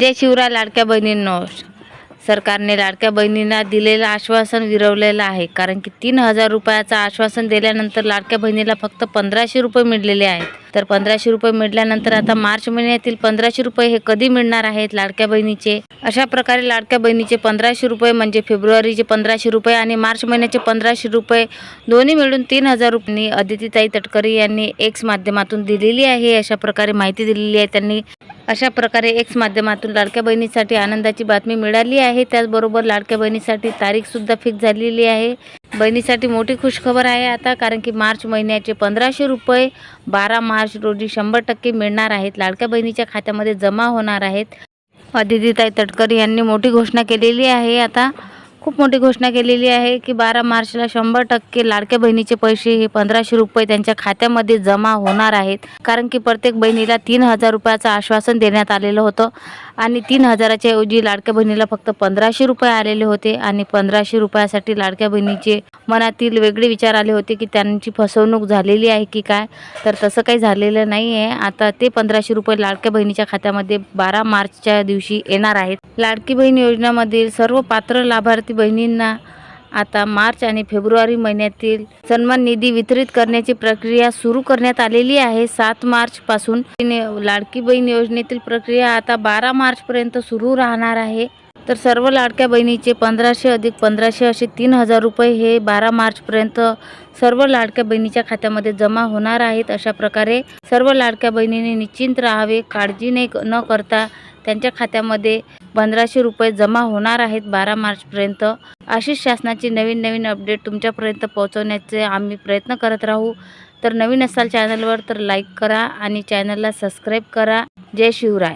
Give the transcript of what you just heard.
जय शिवराय लाडक्या बहिणींनो सरकारने लाडक्या बहिणींना दिलेलं आश्वासन विरवलेलं आहे. कारण की तीन हजार रुपयाचं आश्वासन दिल्यानंतर लाडक्या बहिणीला फक्त पंधराशे रुपये मिळलेले आहेत. तर पंधराशे रुपये मिळाल्यानंतर आता मार्च महिन्यातील पंधराशे रुपये हे कधी मिळणार आहेत लाडक्या बहिणीचे? अशा प्रकारे लाडक्या बहिणीचे पंधराशे रुपये म्हणजे फेब्रुवारीचे पंधराशे रुपये आणि मार्च महिन्याचे पंधराशे रुपये दोन्ही मिळून तीन हजार रुपयांनी अदितीताई तटकरी यांनी एक्स माध्यमातून दिलेली आहे. अशा प्रकारे माहिती दिलेली आहे त्यांनी. अशा प्रकारे एक्स माध्यमातून लाडक्या बहिणीसाठी आनंदाची बातमी मिळाली आहे. त्याचबरोबर लाडक्या बहिणीसाठी तारीखसुद्धा फिक्स झालेली आहे. बहिणीसाठी मोठी खुशखबर आहे आता कारण की मार्च महिन्याचे पंधराशे रुपये बारा मार्च रोजी शंभर टक्के मिळणार आहेत. लाडक्या बहिणीच्या खात्यामध्ये जमा होणार आहेत. अदितीताई तटकरी यांनी मोठी घोषणा केलेली आहे आता. खूप मोठी घोषणा केलेली आहे की बारा मार्चला शंभर टक्के लाडक्या बहिणीचे पैसे हे पंधराशे रुपये त्यांच्या खात्यामध्ये जमा होणार आहेत. कारण की प्रत्येक बहिणीला तीन हजार रुपयाचं आश्वासन देण्यात आलेलं होतं आणि तीन हजाराच्या ऐवजी लाडक्या बहिणीला फक्त पंधराशे रुपये आलेले होते आणि पंधराशे रुपयासाठी लाडक्या बहिणीचे मनातील वेगळे विचार आले होते की त्यांची फसवणूक झालेली आहे की काय? तर तसं काही झालेलं नाही आहे आता ते पंधराशे रुपये लाडक्या बहिणीच्या खात्यामध्ये बारा मार्चच्या दिवशी येणार आहेत. लाडकी बहीण योजनेमधील सर्व पात्र लाभार्थी बहिणींना आता मार्च आणि फेब्रुवारी महिन्यातील सन्मान निधी वितरित करण्याची प्रक्रिया सुरू करण्यात आलेली आहे. सात मार्चपासून लाडकी बहीण योजनेतील प्रक्रिया आता बारा मार्चपर्यंत सुरू राहणार आहे. तर सर्व लाडक्या बहिणीचे पंधराशे अधिक पंधराशे असे तीन हजार रुपये हे बारा मार्चपर्यंत सर्व लाडक्या बहिणीच्या खात्यामध्ये जमा होणार आहेत. अशा प्रकारे सर्व लाडक्या बहिणीने निश्चिंत राहावे काळजी नाही न करता त्यांच्या खात्यामध्ये पंधराशे रुपये जमा होणार आहेत बारा मार्चपर्यंत. अशीच शासनाची नवीन नवीन अपडेट तुमच्यापर्यंत पोहोचवण्याचे आम्ही प्रयत्न करत राहू. तर नवीन असाल चॅनलवर तर लाईक करा आणि चॅनलला सबस्क्राईब करा. जय शिवराय.